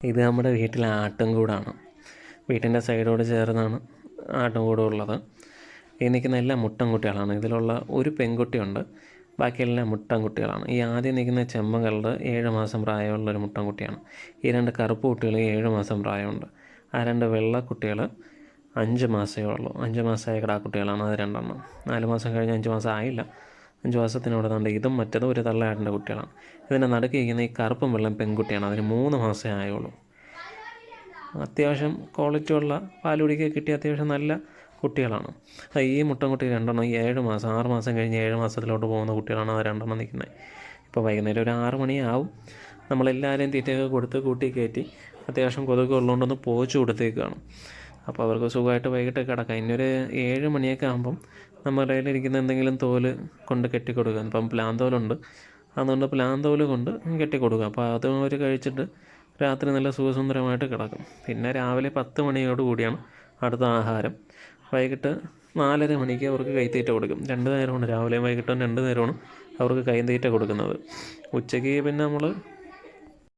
ഇത് നമ്മുടെ വീട്ടിലെ ആട്ടുംകൂടാണ്. വീട്ടിന്റെ സൈഡോട് ചേർന്നാണ് ആട്ടുംകൂട് ഉള്ളത് ഈ നിൽക്കുന്ന എല്ലാം മുട്ടൻകുട്ടികളാണ്. ഇതിലുള്ള ഒരു പെൺകുട്ടിയുണ്ട്. ബാക്കിയെല്ലാം മുട്ടൻകുട്ടികളാണ്. ഈ ആദ്യം നിൽക്കുന്ന ചെമ്മൻ കളറ് ഏഴ് മാസം പ്രായമുള്ള ഒരു മുട്ടൻകുട്ടിയാണ്. ഈ രണ്ട് കറുപ്പ് കുട്ടികൾ ഏഴ് മാസം പ്രായമുണ്ട്. ആ രണ്ട് വെള്ള കുട്ടികൾ അഞ്ച് മാസമേ ഉള്ളൂ. അഞ്ച് മാസമായ കിടാക്കുട്ടികളാണ് അത് രണ്ടെണ്ണം. നാല് മാസം കഴിഞ്ഞ് അഞ്ച് മാസം ആയില്ല. മാസത്തിനോട് കണ്ട് ഇതും മറ്റതും ഒരു തള്ളയാടിന്റെ കുട്ടികളാണ്. ഇതിന്റെ നടുക്ക് ഇരിക്കുന്ന ഈ കറുപ്പും വെള്ളം പെൺകുട്ടിയാണ്. അതിന് മൂന്ന് മാസമേ ആയുള്ളൂ. അത്യാവശ്യം ക്വാളിറ്റി ഉള്ള പാലുകുടിക്ക് കിട്ടിയ അത്യാവശ്യം നല്ല കുട്ടികളാണ്. ഈ മുട്ടൻകുട്ടി രണ്ടെണ്ണം ഈ ഏഴ് മാസം ആറ് മാസം കഴിഞ്ഞ് ഏഴ് മാസത്തിലോട്ട് പോകുന്ന കുട്ടികളാണ് അത് രണ്ടെണ്ണം നിൽക്കുന്നത്. ഇപ്പോൾ വൈകുന്നേരം ഒരു ആറ് മണിയാവും. നമ്മളെല്ലാവരെയും തീറ്റയൊക്കെ കൊടുത്ത് കൂട്ടി കയറ്റി അത്യാവശ്യം കൊതുക് ഉള്ളതുകൊണ്ടൊന്ന് പോച്ചു കൊടുത്തേക്കാണ്. അപ്പോൾ അവർക്ക് സുഖമായിട്ട് വൈകിട്ട് കിടക്കാം. ഒരു ഏഴ് മണിയൊക്കെ ആകുമ്പം നമ്മുടെ കയ്യിലിരിക്കുന്ന എന്തെങ്കിലും തോൽ കൊണ്ട് കെട്ടി കൊടുക്കുക ഇപ്പം പ്ലാന്തോലുണ്ട്. അതുകൊണ്ട് പ്ലാന്തോൽ കൊണ്ട് കെട്ടി കൊടുക്കുക അപ്പോൾ അത് അവർ കഴിച്ചിട്ട് രാത്രി നല്ല സുഖസുന്ദരമായിട്ട് കിടക്കും. പിന്നെ രാവിലെ പത്ത് മണിയോട് കൂടിയാണ് അടുത്ത ആഹാരം. വൈകിട്ട് നാലര മണിക്ക് അവർക്ക് കൈത്തീറ്റ കൊടുക്കും. രണ്ട് നേരമാണ്. രാവിലെയും വൈകിട്ടും രണ്ട് നേരമാണ് അവർക്ക് കൈത്തീറ്റ കൊടുക്കുന്നത്. ഉച്ചയ്ക്ക് പിന്നെ നമ്മൾ